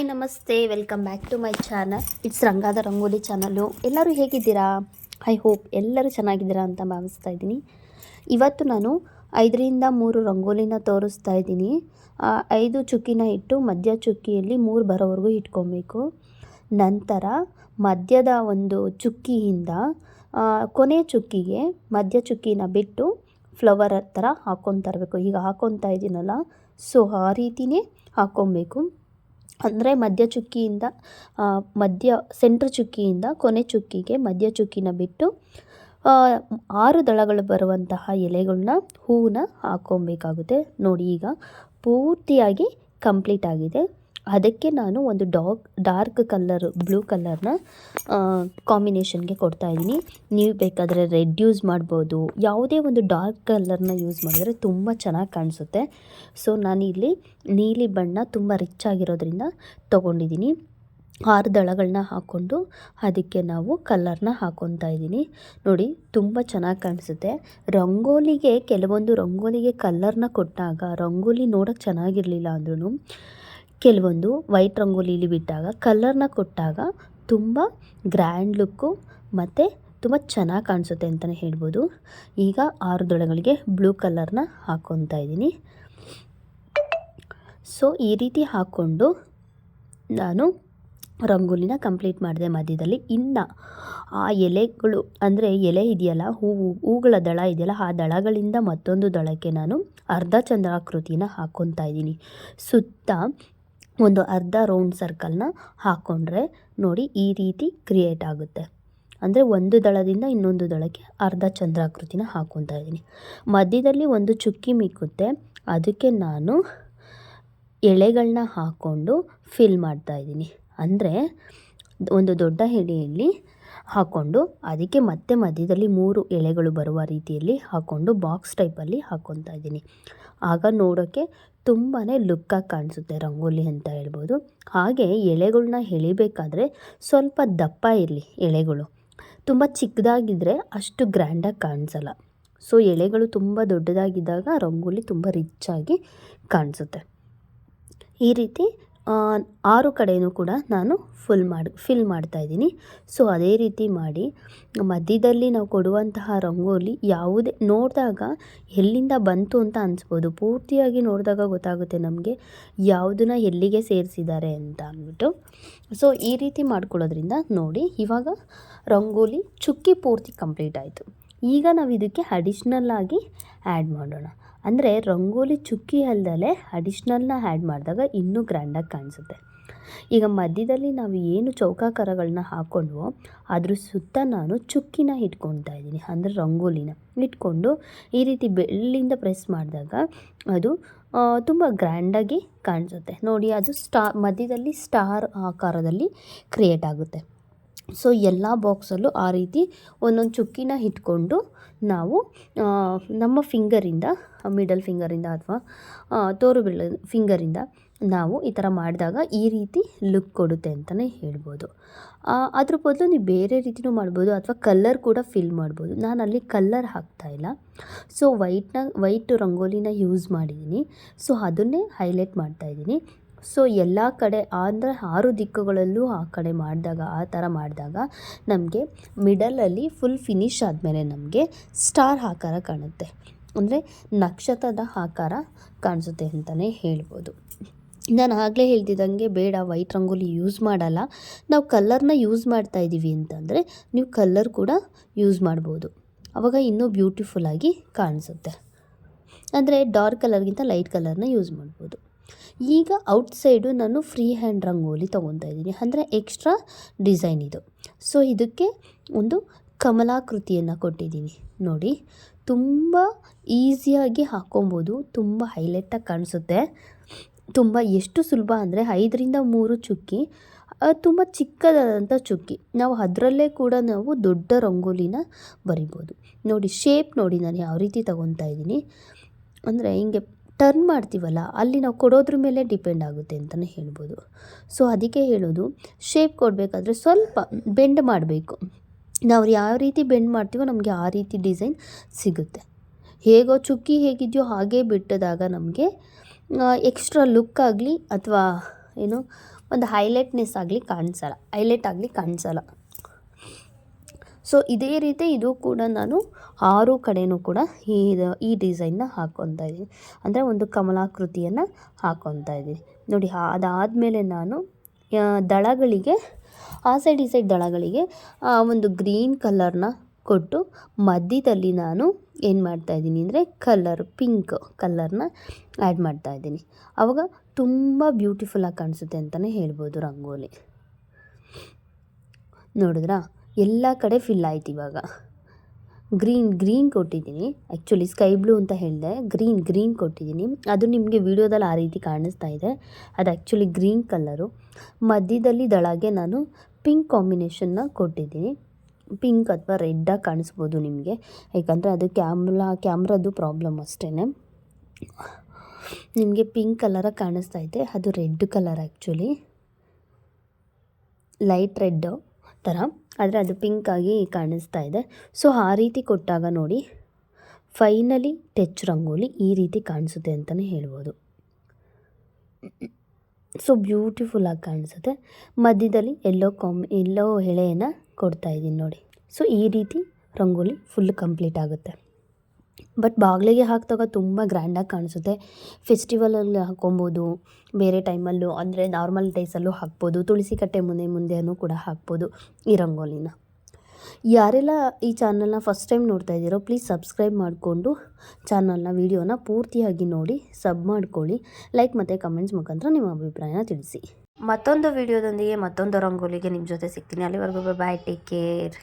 Hi, ನಮಸ್ತೆ. Welcome back to my channel. It's ರಂಗಾದ rangoli channel ಎಲ್ಲರೂ ಹೇಗಿದ್ದೀರಾ? ಐ ಹೋಪ್ ಎಲ್ಲರೂ ಚೆನ್ನಾಗಿದ್ದೀರಾ ಅಂತ ಭಾವಿಸ್ತಾ ಇದ್ದೀನಿ. ಇವತ್ತು ನಾನು ಐದರಿಂದ ಮೂರು ರಂಗೋಲಿನ ತೋರಿಸ್ತಾ ಇದ್ದೀನಿ. ಐದು ಚುಕ್ಕಿನ ಇಟ್ಟು ಮಧ್ಯ ಚುಕ್ಕಿಯಲ್ಲಿ ಮೂರು ಬರೋವರೆಗೂ ಇಟ್ಕೊಬೇಕು. ನಂತರ ಮಧ್ಯದ ಒಂದು ಚುಕ್ಕಿಯಿಂದ ಕೊನೆ ಚುಕ್ಕಿಗೆ ಮಧ್ಯ ಚುಕ್ಕಿನ ಬಿಟ್ಟು ಫ್ಲವರ್ ಥರ ಹಾಕೊತಾ ಇರಬೇಕು ಈಗ ಹಾಕ್ಕೊತಾ ಇದ್ದೀನಲ್ಲ, ಸೊ ಆ ರೀತಿಯೇ ಹಾಕ್ಕೊಬೇಕು. ಅಂದರೆ ಮಧ್ಯ ಚುಕ್ಕಿಯಿಂದ ಮಧ್ಯ ಸೆಂಟ್ರ್ ಚುಕ್ಕಿಯಿಂದ ಕೊನೆ ಚುಕ್ಕಿಗೆ ಮಧ್ಯ ಚುಕ್ಕಿನ ಬಿಟ್ಟು ಆರು ದಳಗಳು ಬರುವಂತಹ ಎಲೆಗಳನ್ನ ಹೂವನ್ನ ಹಾಕೊಬೇಕಾಗುತ್ತೆ. ನೋಡಿ ಈಗ ಪೂರ್ತಿಯಾಗಿ ಕಂಪ್ಲೀಟ್ ಆಗಿದೆ. ಅದಕ್ಕೆ ನಾನು ಒಂದು ಡಾಗ್, ಡಾರ್ಕ್ ಕಲರ್ ಬ್ಲೂ ಕಲರ್ನ ಕಾಂಬಿನೇಷನ್ಗೆ ಕೊಡ್ತಾ ಇದ್ದೀನಿ. ನೀವು ಬೇಕಾದರೆ ರೆಡ್ ಯೂಸ್ ಮಾಡ್ಬೋದು. ಯಾವುದೇ ಒಂದು ಡಾರ್ಕ್ ಕಲರ್ನ ಯೂಸ್ ಮಾಡಿದರೆ ತುಂಬ ಚೆನ್ನಾಗಿ ಕಾಣಿಸುತ್ತೆ. ಸೊ, ನಾನಿಲ್ಲಿ ನೀಲಿ ಬಣ್ಣ ತುಂಬ ರಿಚ್ ಆಗಿರೋದ್ರಿಂದ ತೊಗೊಂಡಿದ್ದೀನಿ. ಆರು ದಳಗಳನ್ನ ಹಾಕ್ಕೊಂಡು ಅದಕ್ಕೆ ನಾವು ಕಲರ್ನ ಹಾಕ್ಕೊತಾ ಇದ್ದೀನಿ. ನೋಡಿ, ತುಂಬ ಚೆನ್ನಾಗಿ ಕಾಣಿಸುತ್ತೆ. ರಂಗೋಲಿಗೆ, ಕೆಲವೊಂದು ರಂಗೋಲಿಗೆ ಕಲರ್ನ ಕೊಟ್ಟಾಗ ರಂಗೋಲಿ ನೋಡೋಕ್ಕೆ ಚೆನ್ನಾಗಿರಲಿಲ್ಲ ಅಂದ್ರೂ ಕೆಲವೊಂದು ವೈಟ್ ರಂಗೋಲಿಲಿ ಬಿಟ್ಟಾಗ ಕಲರ್ನ ಕೊಟ್ಟಾಗ ತುಂಬ ಗ್ರ್ಯಾಂಡ್ ಲುಕ್ಕು ಮತ್ತು ತುಂಬ ಚೆನ್ನಾಗಿ ಕಾಣಿಸುತ್ತೆ ಅಂತಲೇ ಹೇಳ್ಬೋದು. ಈಗ ಆರು ದಳಗಳಿಗೆ ಬ್ಲೂ ಕಲರ್ನ ಹಾಕ್ಕೊತಾ ಇದ್ದೀನಿ. ಸೊ ಈ ರೀತಿ ಹಾಕ್ಕೊಂಡು ನಾನು ರಂಗೋಲಿನ ಕಂಪ್ಲೀಟ್ ಮಾಡಿದೆ ಮಧ್ಯದಲ್ಲಿ. ಇನ್ನು ಆ ಎಲೆಗಳು, ಅಂದರೆ ಎಲೆ ಇದೆಯಲ್ಲ ಹೂವು ಹೂಗಳ ದಳ ಇದೆಯಲ್ಲ, ಆ ದಳಗಳಿಂದ ಮತ್ತೊಂದು ದಳಕ್ಕೆ ನಾನು ಅರ್ಧ ಚಂದ್ರಾಕೃತಿನ ಹಾಕ್ಕೊತಾ ಇದ್ದೀನಿ. ಸುತ್ತ ಒಂದು ಅರ್ಧ ರೌಂಡ್ ಸರ್ಕಲ್ನ ಹಾಕ್ಕೊಂಡ್ರೆ ನೋಡಿ ಈ ರೀತಿ ಕ್ರಿಯೇಟ್ ಆಗುತ್ತೆ. ಅಂದರೆ ಒಂದು ದಳದಿಂದ ಇನ್ನೊಂದು ದಳಕ್ಕೆ ಅರ್ಧ ಚಂದ್ರಾಕೃತಿನ ಹಾಕ್ಕೊತಾ ಇದ್ದೀನಿ. ಮಧ್ಯದಲ್ಲಿ ಒಂದು ಚುಕ್ಕಿ ಮಿಕ್ಕುತ್ತೆ. ಅದಕ್ಕೆ ನಾನು ಎಳೆಗಳನ್ನ ಹಾಕ್ಕೊಂಡು ಫಿಲ್ ಮಾಡ್ತಾ ಇದ್ದೀನಿ. ಅಂದರೆ ಒಂದು ದೊಡ್ಡ ಎಲೆಯಲ್ಲಿ ಹಾಕ್ಕೊಂಡು ಅದಕ್ಕೆ ಮತ್ತೆ ಮಧ್ಯದಲ್ಲಿ ಮೂರು ಎಳೆಗಳು ಬರುವ ರೀತಿಯಲ್ಲಿ ಹಾಕ್ಕೊಂಡು ಬಾಕ್ಸ್ ಟೈಪಲ್ಲಿ ಹಾಕ್ಕೊತಾ ಇದ್ದೀನಿ. ಆಗ ನೋಡೋಕ್ಕೆ ತುಂಬಾ ಲುಕ್ಕಾಗಿ ಕಾಣಿಸುತ್ತೆ ರಂಗೋಲಿ ಅಂತ ಹೇಳ್ಬೋದು. ಹಾಗೆ ಎಳೆಗಳನ್ನ ಎಳಿಬೇಕಾದ್ರೆ ಸ್ವಲ್ಪ ದಪ್ಪ ಇರಲಿ ಎಳೆಗಳು. ತುಂಬ ಚಿಕ್ಕದಾಗಿದ್ದರೆ ಅಷ್ಟು ಗ್ರ್ಯಾಂಡಾಗಿ ಕಾಣಿಸಲ್ಲ. ಸೊ ಎಳೆಗಳು ತುಂಬ ದೊಡ್ಡದಾಗಿದ್ದಾಗ ರಂಗೋಲಿ ತುಂಬ ರಿಚ್ಚಾಗಿ ಕಾಣಿಸುತ್ತೆ. ಈ ರೀತಿ ಆರು ಕಡೆಯೂ ಕೂಡ ನಾನು ಫುಲ್ ಮಾಡಿ ಫಿಲ್ ಮಾಡ್ತಾಯಿದ್ದೀನಿ ಸೊ ಅದೇ ರೀತಿ ಮಾಡಿ, ಮಧ್ಯದಲ್ಲಿ ನಾವು ಕೊಡುವಂತಹ ರಂಗೋಲಿ ಯಾವುದೇ, ನೋಡಿದಾಗ ಎಲ್ಲಿಂದ ಬಂತು ಅಂತ ಅನಿಸ್ಬೋದು. ಪೂರ್ತಿಯಾಗಿ ನೋಡಿದಾಗ ಗೊತ್ತಾಗುತ್ತೆ ನಮಗೆ ಯಾವುದನ್ನ ಎಲ್ಲಿಗೆ ಸೇರಿಸಿದ್ದಾರೆ ಅಂತ ಅಂದ್ಬಿಟ್ಟು. ಸೊ ಈ ರೀತಿ ಮಾಡ್ಕೊಳ್ಳೋದ್ರಿಂದ ನೋಡಿ, ಇವಾಗ ರಂಗೋಲಿ ಚುಕ್ಕಿ ಪೂರ್ತಿ ಕಂಪ್ಲೀಟ್ ಆಯಿತು. ಈಗ ನಾವು ಇದಕ್ಕೆ ಅಡಿಷ್ನಲ್ ಆಗಿ ಆ್ಯಡ್ ಮಾಡೋಣ. ಅಂದರೆ ರಂಗೋಲಿ ಚುಕ್ಕಿ ಅಲ್ದಲೆ ಅಡಿಷ್ನಲ್ನ ಆ್ಯಡ್ ಮಾಡಿದಾಗ ಇನ್ನೂ ಗ್ರ್ಯಾಂಡಾಗಿ ಕಾಣಿಸುತ್ತೆ. ಈಗ ಮಧ್ಯದಲ್ಲಿ ನಾವು ಏನು ಚೌಕಾಕಾರಗಳನ್ನ ಹಾಕ್ಕೊಂಡ್ವೋ ಅದ್ರ ಸುತ್ತ ನಾನು ಚುಕ್ಕಿನ ಇಟ್ಕೊತಾ ಇದ್ದೀನಿ, ಅಂದರೆ ರಂಗೋಲಿನ. ಇಟ್ಕೊಂಡು ಈ ರೀತಿ ಬೆಳ್ಳಿಂದ ಪ್ರೆಸ್ ಮಾಡಿದಾಗ ಅದು ತುಂಬ ಗ್ರ್ಯಾಂಡಾಗಿ ಕಾಣಿಸುತ್ತೆ. ನೋಡಿ, ಅದು ಸ್ಟಾ ಮಧ್ಯದಲ್ಲಿ ಸ್ಟಾರ್ ಆಕಾರದಲ್ಲಿ ಕ್ರಿಯೇಟ್ ಆಗುತ್ತೆ. ಸೊ ಎಲ್ಲ ಬಾಕ್ಸಲ್ಲೂ ಆ ರೀತಿ ಒಂದೊಂದು ಚುಕ್ಕಿನ ಇಟ್ಕೊಂಡು ನಾವು ನಮ್ಮ ಫಿಂಗರಿಂದ ಮಿಡಲ್ ಫಿಂಗರಿಂದ ಅಥವಾ ತೋರು ಬೆರಳು ಫಿಂಗರಿಂದ ನಾವು ಈ ಥರ ಮಾಡಿದಾಗ ಈ ರೀತಿ ಲುಕ್ ಕೊಡುತ್ತೆ ಅಂತಲೇ ಹೇಳ್ಬೋದು. ಅದ್ರ ಬದಲು ನೀವು ಬೇರೆ ರೀತಿಯೂ ಮಾಡ್ಬೋದು ಅಥವಾ ಕಲ್ಲರ್ ಕೂಡ ಫಿಲ್ ಮಾಡ್ಬೋದು. ನಾನು ಅಲ್ಲಿ ಕಲ್ಲರ್ ಹಾಕ್ತಾಯಿಲ್ಲ ಸೊ ವೈಟ್ನ ವೈಟ್ ರಂಗೋಲಿನ ಯೂಸ್ ಮಾಡಿದ್ದೀನಿ ಸೊ ಅದನ್ನೇ ಹೈಲೈಟ್ ಮಾಡ್ತಾಯಿದ್ದೀನಿ ಸೊ ಎಲ್ಲ ಕಡೆ ಅಂದರೆ ಆರು ದಿಕ್ಕುಗಳಲ್ಲೂ ಆ ಕಡೆ ಮಾಡಿದಾಗ, ಆ ಥರ ಮಾಡಿದಾಗ ನಮಗೆ ಮಿಡಲಲ್ಲಿ ಫುಲ್ ಫಿನಿಶ್ ಆದಮೇಲೆ ನಮಗೆ ಸ್ಟಾರ್ ಆಕಾರ ಕಾಣುತ್ತೆ. ಅಂದರೆ ನಕ್ಷತ್ರದ ಆಕಾರ ಕಾಣಿಸುತ್ತೆ ಅಂತಲೇ ಹೇಳ್ಬೋದು. ನಾನು ಆಗಲೇ ಹೇಳ್ತಿದ್ದಂಗೆ ಬೇಡ ವೈಟ್ ರಂಗೋಲಿ ಯೂಸ್ ಮಾಡಲ್ಲ. ನಾವು ಕಲ್ಲರ್ನ ಯೂಸ್ ಮಾಡ್ತಾ ಇದ್ದೀವಿ ಅಂತಂದರೆ ನೀವು ಕಲ್ಲರ್ ಕೂಡ ಯೂಸ್ ಮಾಡ್ಬೋದು. ಆವಾಗ ಇನ್ನೂ ಬ್ಯೂಟಿಫುಲ್ಲಾಗಿ ಕಾಣಿಸುತ್ತೆ. ಅಂದರೆ ಡಾರ್ಕ್ ಕಲರ್ಗಿಂತ ಲೈಟ್ ಕಲರ್ನ ಯೂಸ್ ಮಾಡ್ಬೋದು. ಈಗ ಔಟ್ಸೈಡು ನಾನು ಫ್ರೀ ಹ್ಯಾಂಡ್ ರಂಗೋಲಿ ತೊಗೊತಾ ಇದ್ದೀನಿ. ಅಂದರೆ ಎಕ್ಸ್ಟ್ರಾ ಡಿಸೈನ್ ಇದು. ಸೊ ಇದಕ್ಕೆ ಒಂದು ಕಮಲಾಕೃತಿಯನ್ನು ಕೊಟ್ಟಿದ್ದೀನಿ. ನೋಡಿ, ತುಂಬ ಈಸಿಯಾಗಿ ಹಾಕ್ಕೊಬೋದು. ತುಂಬ ಹೈಲೈಟಾಗಿ ಕಾಣಿಸುತ್ತೆ. ತುಂಬ ಎಷ್ಟು ಸುಲಭ ಅಂದರೆ ಐದರಿಂದ ಮೂರು ಚುಕ್ಕಿ ತುಂಬ ಚಿಕ್ಕದಾದಂಥ ಚುಕ್ಕಿ. ನಾವು ಅದರಲ್ಲೇ ಕೂಡ ನಾವು ದೊಡ್ಡ ರಂಗೋಲಿನ ಬರಿಬೋದು. ನೋಡಿ ಶೇಪ್ ನೋಡಿ ನಾನು ಯಾವ ರೀತಿ ತಗೊತಾ ಇದ್ದೀನಿ. ಅಂದರೆ ಹಿಂಗೆ ಟರ್ನ್ ಮಾಡ್ತೀವಲ್ಲ, ಅಲ್ಲಿ ನಾವು ಕೊಡೋದ್ರ ಮೇಲೆ ಡಿಪೆಂಡ್ ಆಗುತ್ತೆ ಅಂತಲೇ ಹೇಳ್ಬೋದು. ಸೊ ಅದಕ್ಕೆ ಹೇಳೋದು ಶೇಪ್ ಕೊಡಬೇಕಾದ್ರೆ ಸ್ವಲ್ಪ ಬೆಂಡ್ ಮಾಡಬೇಕು. ನಾವು ಯಾವ ರೀತಿ ಬೆಂಡ್ ಮಾಡ್ತೀವೋ ನಮಗೆ ಆ ರೀತಿ ಡಿಸೈನ್ ಸಿಗುತ್ತೆ. ಹೇಗೋ ಚುಕ್ಕಿ ಹೇಗಿದೆಯೋ ಹಾಗೆ ಬಿಟ್ಟಿದಾಗ ನಮಗೆ ಎಕ್ಸ್ಟ್ರಾ ಲುಕ್ ಆಗಲಿ ಅಥವಾ ಏನು ಒಂದು ಹೈಲೈಟ್ನೆಸ್ ಆಗಲಿ ಕಾಣಿಸಲ್ಲ ಹೈಲೈಟ್ ಆಗಲಿ ಕಾಣಿಸಲ್ಲ. ಸೊ ಇದೇ ರೀತಿ ಇದು ಕೂಡ ನಾನು ಆರು ಕಡೆಯೂ ಕೂಡ ಈ ಈ ಡಿಸೈನ್ನ ಹಾಕೊತಾ ಇದ್ದೀನಿ. ಅಂದರೆ ಒಂದು ಕಮಲಾಕೃತಿಯನ್ನು ಹಾಕ್ಕೊತಾ ಇದ್ದೀನಿ. ನೋಡಿ ಅದಾದಮೇಲೆ ನಾನು ದಳಗಳಿಗೆ ಆ ಸೈಡ್ ಈ ಸೈಡ್ ದಳಗಳಿಗೆ ಒಂದು ಗ್ರೀನ್ ಕಲರ್ನ ಕೊಟ್ಟು ಮಧ್ಯದಲ್ಲಿ ನಾನು ಏನು ಮಾಡ್ತಾ ಇದ್ದೀನಿ ಅಂದರೆ ಕಲರ್ ಪಿಂಕ್ ಕಲರ್ನ ಆ್ಯಡ್ ಮಾಡ್ತಾ ಇದ್ದೀನಿ. ಆವಾಗ ತುಂಬ ಬ್ಯೂಟಿಫುಲ್ಲಾಗಿ ಕಾಣಿಸುತ್ತೆ ಅಂತಲೇ ಹೇಳ್ಬೋದು ರಂಗೋಲಿ. ನೋಡಿದ್ರಾ? ಎಲ್ಲ ಕಡೆ ಫಿಲ್ ಆಯ್ತು ಇವಾಗ. ಗ್ರೀನ್ ಗ್ರೀನ್ ಕೊಟ್ಟಿದ್ದೀನಿ. ಆ್ಯಕ್ಚುಲಿ ಸ್ಕೈ ಬ್ಲೂ ಅಂತ ಹೇಳಿದೆ. ಗ್ರೀನ್ ಗ್ರೀನ್ ಕೊಟ್ಟಿದ್ದೀನಿ. ಅದು ನಿಮಗೆ ವಿಡಿಯೋದಲ್ಲಿ ಆ ರೀತಿ ಕಾಣಿಸ್ತಾ ಇದೆ. ಅದು ಆ್ಯಕ್ಚುಲಿ ಗ್ರೀನ್ ಕಲ್ಲರು ಮಧ್ಯದಲ್ಲಿ ದಳಗೆ ನಾನು ಪಿಂಕ್ ಕಾಂಬಿನೇಷನ್ನ ಕೊಟ್ಟಿದ್ದೀನಿ. ಪಿಂಕ್ ಅಥವಾ ರೆಡ್ಡಾಗಿ ಕಾಣಿಸ್ಬೋದು ನಿಮಗೆ. ಯಾಕಂದರೆ ಅದು ಕ್ಯಾಮ್ರಾ ಕ್ಯಾಮ್ರದ್ದು ಪ್ರಾಬ್ಲಮ್ ಅಷ್ಟೇ ನಿಮಗೆ ಪಿಂಕ್ ಕಲರಾಗಿ ಕಾಣಿಸ್ತಾ ಇದೆ. ಅದು red colour actually light red ಥರ, ಆದರೆ ಅದು ಪಿಂಕ್ ಆಗಿ ಕಾಣಿಸ್ತಾ ಇದೆ. ಸೊ ಆ ರೀತಿ ಕೊಟ್ಟಾಗ ನೋಡಿ ಫೈನಲಿ ಟೆಚ್ ರಂಗೋಲಿ ಈ ರೀತಿ ಕಾಣಿಸುತ್ತೆ ಅಂತಲೇ ಹೇಳ್ಬೋದು. ಸೊ ಬ್ಯೂಟಿಫುಲ್ಲಾಗಿ ಕಾಣಿಸುತ್ತೆ. ಮಧ್ಯದಲ್ಲಿ ಎಲ್ಲೋ ಕಾಮ್ ಎಲ್ಲೋ ಎಳೆಯನ್ನು ಕೊಡ್ತಾ ಇದ್ದೀನಿ ನೋಡಿ. ಸೊ ಈ ರೀತಿ ರಂಗೋಲಿ ಫುಲ್ ಕಂಪ್ಲೀಟ್ ಆಗುತ್ತೆ. ಬಟ್ ಬಾಗಿಲಿಗೆ ಹಾಕಿದಾಗ ತುಂಬ ಗ್ರ್ಯಾಂಡಾಗಿ ಕಾಣಿಸುತ್ತೆ. ಫೆಸ್ಟಿವಲಲ್ಲಿ ಹಾಕ್ಕೊಬೋದು, ಬೇರೆ ಟೈಮಲ್ಲೂ ಅಂದರೆ ನಾರ್ಮಲ್ ಡೇಸಲ್ಲೂ ಹಾಕ್ಬೋದು, ತುಳಸಿ ಕಟ್ಟೆ ಮುಂದೆ ಮುಂದೆನೂ ಕೂಡ ಹಾಕ್ಬೋದು ಈ ರಂಗೋಲಿನ. ಯಾರೆಲ್ಲ ಈ ಚಾನಲ್ನ ಫಸ್ಟ್ ಟೈಮ್ ನೋಡ್ತಾ ಇದ್ದೀರೋ ಪ್ಲೀಸ್ ಸಬ್ಸ್ಕ್ರೈಬ್ ಮಾಡಿಕೊಂಡು ಚಾನಲ್ನ ವೀಡಿಯೋನ ಪೂರ್ತಿಯಾಗಿ ನೋಡಿ ಸಬ್ ಮಾಡ್ಕೊಳ್ಳಿ ಲೈಕ್ ಮತ್ತು ಕಮೆಂಟ್ಸ್ ಮುಖಾಂತರ ನಿಮ್ಮ ಅಭಿಪ್ರಾಯನ ತಿಳಿಸಿ. ಮತ್ತೊಂದು ವಿಡಿಯೋದೊಂದಿಗೆ ಮತ್ತೊಂದು ರಂಗೋಲಿಗೆ ನಿಮ್ಮ ಜೊತೆ ಸಿಗ್ತೀನಿ. ಅಲ್ಲಿವರೆಗೂ ಬಾಯ್ ಟೇಕ್ ಕೇರ್